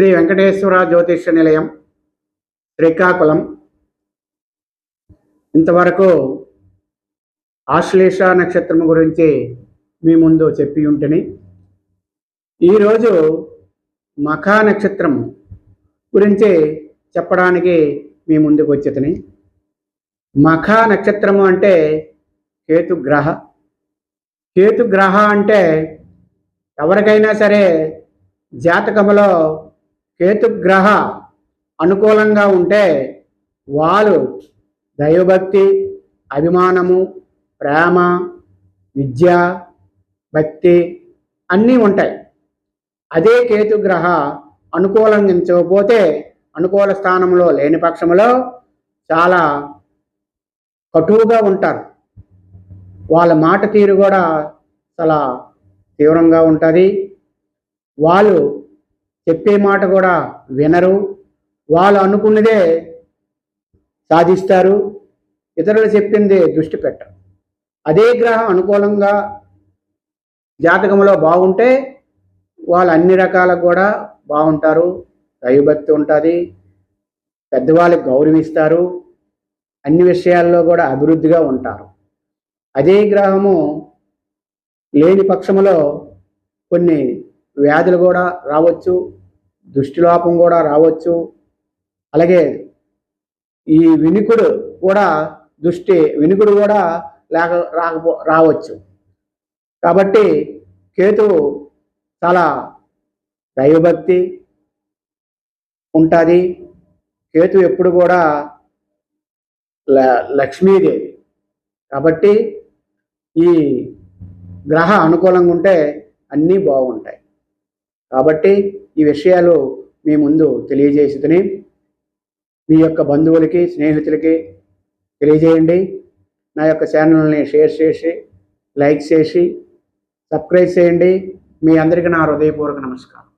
శ్రీ వెంకటేశ్వర జ్యోతిష నిలయం శ్రీకాకుళం. ఇంతవరకు ఆశ్లేష నక్షత్రం గురించి మీ ముందు చెప్పి ఉంటని. ఈరోజు మఖా నక్షత్రం గురించి చెప్పడానికి మీ ముందుకు వచ్చేతని. మఖా నక్షత్రము అంటే కేతుగ్రహ. కేతుగ్రహ అంటే ఎవరికైనా సరే జాతకములో కేతుగ్రహ అనుకూలంగా ఉంటే వాళ్ళు దైవభక్తి అభిమానము ప్రేమ విద్య భక్తి అన్నీ ఉంటాయి. అదే కేతుగ్రహ అనుకూలించకపోతే అనుకూల స్థానంలో లేని పక్షంలో చాలా కటువుగా ఉంటారు. వాళ్ళ మాట తీరు కూడా చాలా తీవ్రంగా ఉంటుంది. వాళ్ళు చెప్పే మాట కూడా వినరు. వాళ్ళు అనుకున్నదే సాధిస్తారు. ఇతరులు చెప్పింది దృష్టి పెట్టరు. అదే గ్రహం అనుకూలంగా జాతకంలో బాగుంటే వాళ్ళు అన్ని రకాలకు కూడా బాగుంటారు. దైవభక్తి ఉంటుంది. పెద్దవాళ్ళకి గౌరవిస్తారు. అన్ని విషయాల్లో కూడా అభివృద్ధిగా ఉంటారు. అదే గ్రహము లేని పక్షములో కొన్ని వ్యాధులు కూడా రావచ్చు దృష్టిలోపం కూడా రావచ్చు. అలాగే ఈ వినికుడు కూడా దృష్టి వినికుడు కూడా లేక రాకపో రావచ్చు. కాబట్టి కేతువు చాలా దైవభక్తి ఉంటుంది. కేతు ఎప్పుడు కూడా లక్ష్మీదేవి. కాబట్టి ఈ గ్రహ అనుకూలంగా ఉంటే అన్నీ బాగుంటాయి. కాబట్టి ఈ విషయాలు మీ ముందు తెలియజేసుకుని మీ యొక్క బంధువులకి స్నేహితులకి తెలియజేయండి. నా యొక్క ఛానల్ని షేర్ చేసి లైక్ చేసి సబ్స్క్రైబ్ చేయండి. మీ అందరికీ నా హృదయపూర్వక నమస్కారం.